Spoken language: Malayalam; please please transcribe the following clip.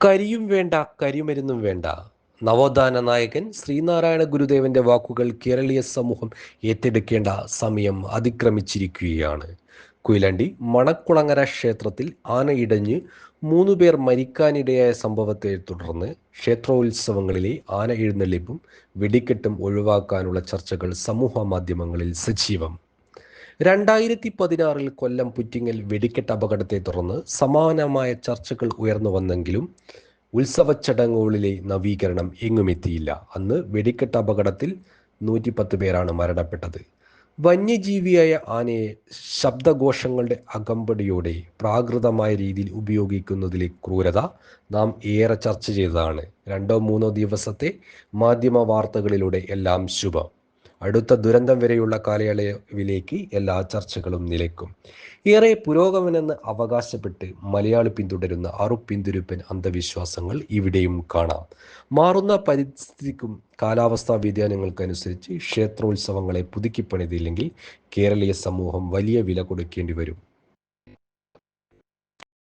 കരിയും വേണ്ട കരിമരുന്നും വേണ്ട. നവോത്ഥാന നായകൻ ശ്രീനാരായണ ഗുരുദേവന്റെ വാക്കുകൾ കേരളീയ സമൂഹം ഏറ്റെടുക്കേണ്ട സമയം അതിക്രമിച്ചിരിക്കുകയാണ്. കുയിലണ്ടി മണക്കുളങ്ങര ക്ഷേത്രത്തിൽ ആനയിടഞ്ഞ് മൂന്നു പേർ മരിക്കാനിടയായ സംഭവത്തെ തുടർന്ന് ക്ഷേത്രോത്സവങ്ങളിലെ ആന എഴുന്നള്ളിപ്പും വെടിക്കെട്ടും ഒഴിവാക്കാനുള്ള ചർച്ചകൾ സമൂഹ മാധ്യമങ്ങളിൽ സജീവം. രണ്ടായിരത്തി പതിനാറിൽ കൊല്ലം പുറ്റിങ്ങൽ വെടിക്കെട്ട് അപകടത്തെ തുടർന്ന് സമാനമായ ചർച്ചകൾ ഉയർന്നു വന്നെങ്കിലും ഉത്സവ ചടങ്ങുകളിലെ നവീകരണം എങ്ങുമെത്തിയില്ല അന്ന് വെടിക്കെട്ട് അപകടത്തിൽ നൂറ്റിപ്പത്ത് പേരാണ് മരണപ്പെട്ടത്. വന്യജീവിയായ ആനയെ ശബ്ദഘോഷങ്ങളുടെ അകമ്പടിയോടെ പ്രാകൃതമായ രീതിയിൽ ഉപയോഗിക്കുന്നതിലെ ക്രൂരത നാം ഏറെ ചർച്ച ചെയ്തതാണ്. രണ്ടോ മൂന്നോ ദിവസത്തെ മാധ്യമ വാർത്തകളിലൂടെ എല്ലാം ശുഭം. അടുത്ത ദുരന്തം വരെയുള്ള കാലയളവിലേക്ക് എല്ലാ ചർച്ചകളും നിലയ്ക്കും. ഏറെ പുരോഗമനെന്ന് അവകാശപ്പെട്ട് മലയാളി പിന്തുടരുന്ന അറുപ്പിന്തുരുപ്പൻ അന്ധവിശ്വാസങ്ങൾ ഇവിടെയും കാണാം. മാറുന്ന പരിസ്ഥിതിക്കും കാലാവസ്ഥാ വ്യതിയാനങ്ങൾക്കനുസരിച്ച് ക്ഷേത്രോത്സവങ്ങളെ പുതുക്കിപ്പണിതില്ലെങ്കിൽ കേരളീയ സമൂഹം വലിയ വില കൊടുക്കേണ്ടി വരും.